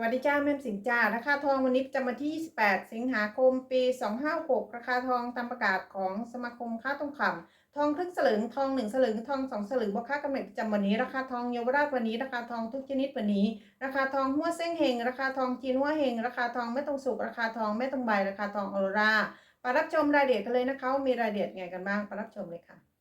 วัสดีจ้าแม่มสิงจ้าราคาทองวันนี้จะมาที่ 28 สิงหาคม ปี 256 ราคาทองตามประกาศของสมาคมค้าทองคำทองครึ่งสลึงทองหนึ่งสลึงทองสองสลึงบวกค่ากำเนิดประจำวันนี้ ราคาทองเยาวราชวันนี้ ราคาทองทุกชนิดวันนี้ ราคาทองหัวเส้งเฮงราคาทองจีนหัวเฮงราคาทองไม่ตรงสุกราคาทองไม่ตรงใบราคาทองออโรราไปรับชมรายละเอียดกันเลยนะคะมีรายละเอียดไงกันบ้างไปรับชมเลยค่ะ